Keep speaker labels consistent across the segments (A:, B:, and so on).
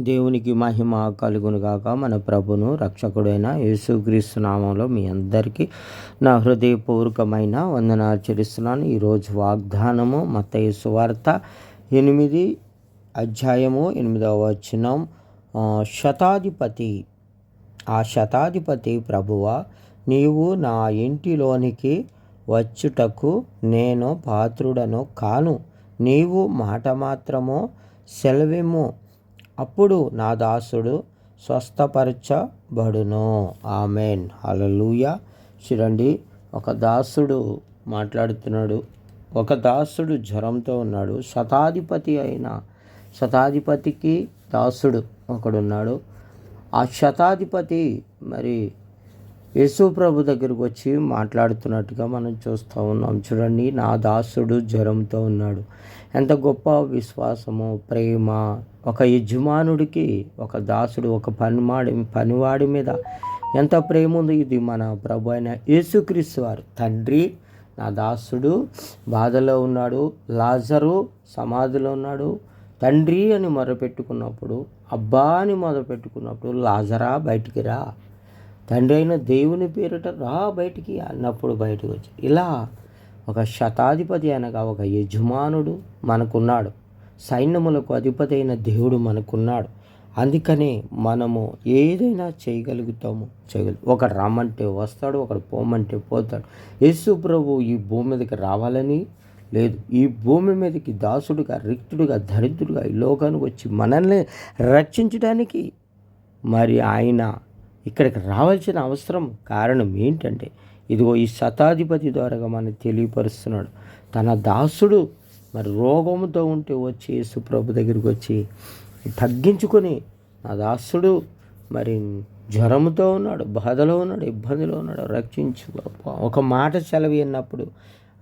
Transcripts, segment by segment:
A: దేవునికి మహిమ కలుగును గాక. మన ప్రభును రక్షకుడైన యేసుక్రీస్తు నామంలో మీ అందరికీ నా హృదయపూర్వకమైన వందనాలు చెల్లిస్తున్నాను. ఈరోజు వాగ్దానము మత్తయి సువార్త ఎనిమిది అధ్యాయము ఎనిమిదవ వచనం. శతాధిపతి ఆ శతాధిపతి ప్రభువ నీవు నా ఇంటిలోనికి వచ్చుటకు నేను పాత్రుడను కాను. నీవు మాట మాత్రము సెలవేమో. అప్పుడు నా దాసుడు స్వస్థపరచబడును. ఆమెన్. అలలుయ చూడండి ఒక దాసుడు మాట్లాడుతున్నాడు. ఒక దాసుడు జ్వరంతో ఉన్నాడు. శతాధిపతి అయిన శతాధిపతికి దాసుడు ఒకడున్నాడు. ఆ శతాధిపతి మరి ప్రభు దగ్గరకు వచ్చి మాట్లాడుతున్నట్టుగా మనం చూస్తూ ఉన్నాం. చూడండి నా దాసుడు జ్వరంతో ఉన్నాడు. ఎంత గొప్ప విశ్వాసము ప్రేమ ఒక యజమానుడికి ఒక దాసుడు ఒక పనివాడి పనివాడి మీద ఎంత ప్రేమ ఉంది ఇది మన ప్రభు అయిన యేసుక్రీస్తు వారు. తండ్రి నా దాసుడు బాధలో ఉన్నాడు లాజరు సమాధిలో ఉన్నాడు తండ్రి అని మొరపెట్టుకున్నప్పుడు అబ్బా అని మొదలుపెట్టుకున్నప్పుడు లాజరా బయటికి రా. తండ్రి అయిన దేవుని పేరిట రా బయటికి అన్నప్పుడు బయటకు వచ్చి ఇలా ఒక శతాధిపతి అనగా ఒక యజమానుడు మనకున్నాడు. సైన్యములకు అధిపతి అయిన దేవుడు మనకున్నాడు. అందుకనే మనము ఏదైనా చేయగలుగుతాము. చేయగలు ఒకడు రమ్మంటే వస్తాడు ఒకడు పోమంటే పోతాడు. యేసు ప్రభు ఈ భూమి మీదకి రావాలని లేదు. ఈ భూమి మీదకి దాసుడుగా రిక్తుడుగా దరిద్రుడుగా ఈ లోకానికి వచ్చి మనల్ని రక్షించడానికి మరి ఆయన ఇక్కడికి రావాల్సిన అవసరం కారణం ఏంటంటే ఇదిగో ఈ శతాధిపతి ద్వారాగా మనకు తెలియపరుస్తున్నాడు. తన దాసుడు మరి రోగంతో ఉంటే వచ్చి యేసుప్రభు దగ్గరికి వచ్చి తగ్గించుకొని నా దాసుడు మరి జ్వరంతో ఉన్నాడు బాధలో ఉన్నాడు ఇబ్బందిలో ఉన్నాడు రక్షించు ఒక మాట సెలవు అన్నప్పుడు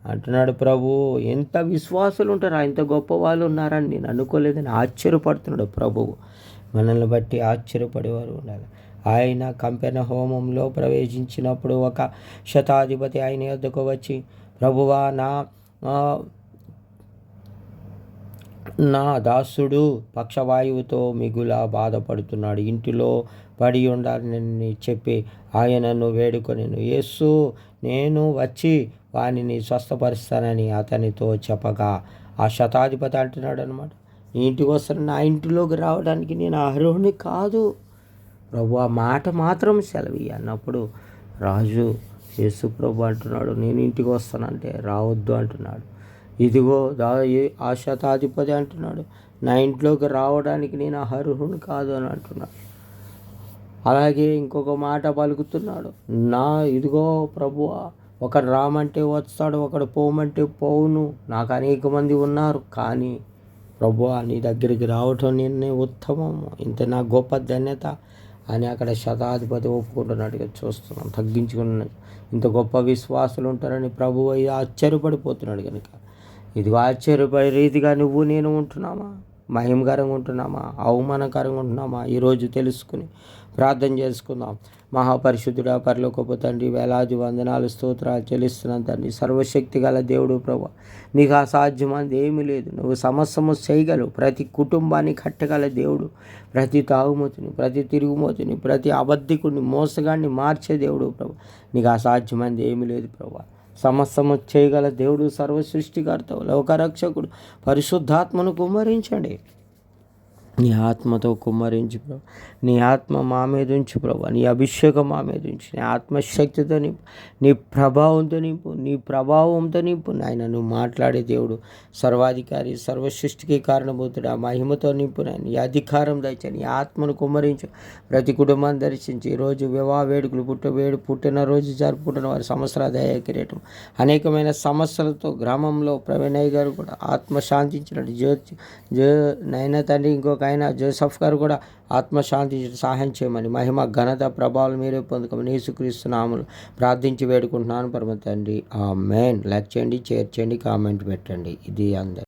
A: అంటున్నాడు ప్రభు ఎంత విశ్వాసులు ఉంటారా ఇంత గొప్ప వాళ్ళు ఉన్నారని నేను అనుకోలేదని ఆశ్చర్యపడుతున్నాడు ప్రభువు మనల్ని బట్టి ఆశ్చర్యపడేవారు ఉండాలి. ఆయన కంపెన హోమంలో ప్రవేశించినప్పుడు ఒక శతాధిపతి ఆయన యొద్దకు వచ్చి ప్రభువా నా నా దాసుడు పక్షవాయువుతో మిగుల బాధపడుతున్నాడు. ఇంటిలో పడి ఉండాలని చెప్పి ఆయనను వేడుకొనెను. యేసు నేను వచ్చి వానిని స్వస్థపరుస్తానని అతనితో చెప్పగా ఆ శతాధిపతి అంటున్నాడు అనమాట నీ ఇంటికి వస్తాను నా ఇంటిలోకి రావడానికి నేను అర్హుని కాదు. ప్రభు ఆ మాట మాత్రం సెలవి అన్నప్పుడు రాజు యేసు ప్రభు అంటున్నాడు నేను ఇంటికి వస్తానంటే రావద్దు అంటున్నాడు. ఇదిగో దా ఆ శతాధిపతి అంటున్నాడు నా ఇంట్లోకి రావడానికి నేను అర్హుని కాదు అని అంటున్నాడు. అలాగే ఇంకొక మాట పలుకుతున్నాడు నా ఇదిగో ప్రభువ ఒకడు రామంటే వస్తాడు ఒకడు పోమంటే పోవును. నాకు అనేక మంది ఉన్నారు కానీ ప్రభు నీ దగ్గరికి రావటం నిన్నే ఉత్తమము. ఇంత నా గొప్ప ధన్యత అని అక్కడ శతాధిపతి ఒప్పుకుంటున్నట్టుగా చూస్తున్నాం తగ్గించుకున్నాడు. ఇంత గొప్ప విశ్వాసులు ఉంటారని ప్రభు అయ్యి ఆశ్చర్యపడిపోతున్నాడు కనుక. ఇదిగో ఆశ్చర్యపడే రీతిగా నువ్వు నేను ఉంటున్నామా? మహిమకరంగా ఉంటున్నామా? అవమానకరంగా ఉంటున్నామా? ఈరోజు తెలుసుకుని ప్రార్థన చేసుకుందాం. మహాపరిశుద్ధుడ పరలోకపు తండ్రి వేలాది వందనాలు స్తోత్రాలు చెల్లిస్తున్నాను తండ్రి. సర్వశక్తి గల దేవుడు ప్రభు నీకు అసాధ్యమైనది ఏమీ లేదు. నువ్వు సమస్తము చేయగలవు. ప్రతి కుటుంబాన్ని కట్టగల దేవుడు ప్రతి తాగుమతిని ప్రతి తిరుగుమతిని ప్రతి అబద్ధికుడిని మోసగాన్ని మార్చే దేవుడు ప్రభు నీకు అసాధ్యమైనది ఏమీ లేదు ప్రభు. సమస్తము చేయగల దేవుడు సర్వ సృష్టికర్త లోకరక్షకుడు పరిశుద్ధాత్మను కుమ్మరించండి. నీ ఆత్మతో కుమ్మరించి ప్రభు. నీ ఆత్మ మా మీద ఉంచు ప్రభు. నీ అభిషేకం మా మీద ఉంచు. నీ ఆత్మశక్తితో నింపు. నీ ప్రభావంతో నింపు. నీ ప్రభావంతో నింపు. నాయన నువ్వు మాట్లాడే దేవుడు సర్వాధికారి సర్వసృష్టికి కారణభూతుడు. ఆ మహిమతో నింపు నాయన. నీ అధికారం దయచే నీ ఆత్మను కుమ్మరించు. ప్రతి కుటుంబాన్ని దర్శించి ఈరోజు వివాహ వేడుకలు పుట్ట వేడు పుట్టినరోజు జరుపుకుంటున్న వారి సంవత్సర దయ కిరీటం. అనేకమైన సమస్యలతో గ్రామంలో ప్రవీణయ్య గారు కూడా ఆత్మ శాంతించినట్టు జ్యోతి జ్యో నైనా తండ్రి ఇంకొక ఆయన జోసఫ్ గారు కూడా ఆత్మశాంతి సహాయం చేయమని మహిమ ఘనత ప్రభావాలు మీరే పొందుకోమని యేసుక్రీస్తు నాములు ప్రార్థించి వేడుకుంటున్నాను. పరమ తండ్రి ఆ మెయిన్ లైక్ చేయండి షేర్ చేయండి కామెంట్ పెట్టండి. ఇది అందరు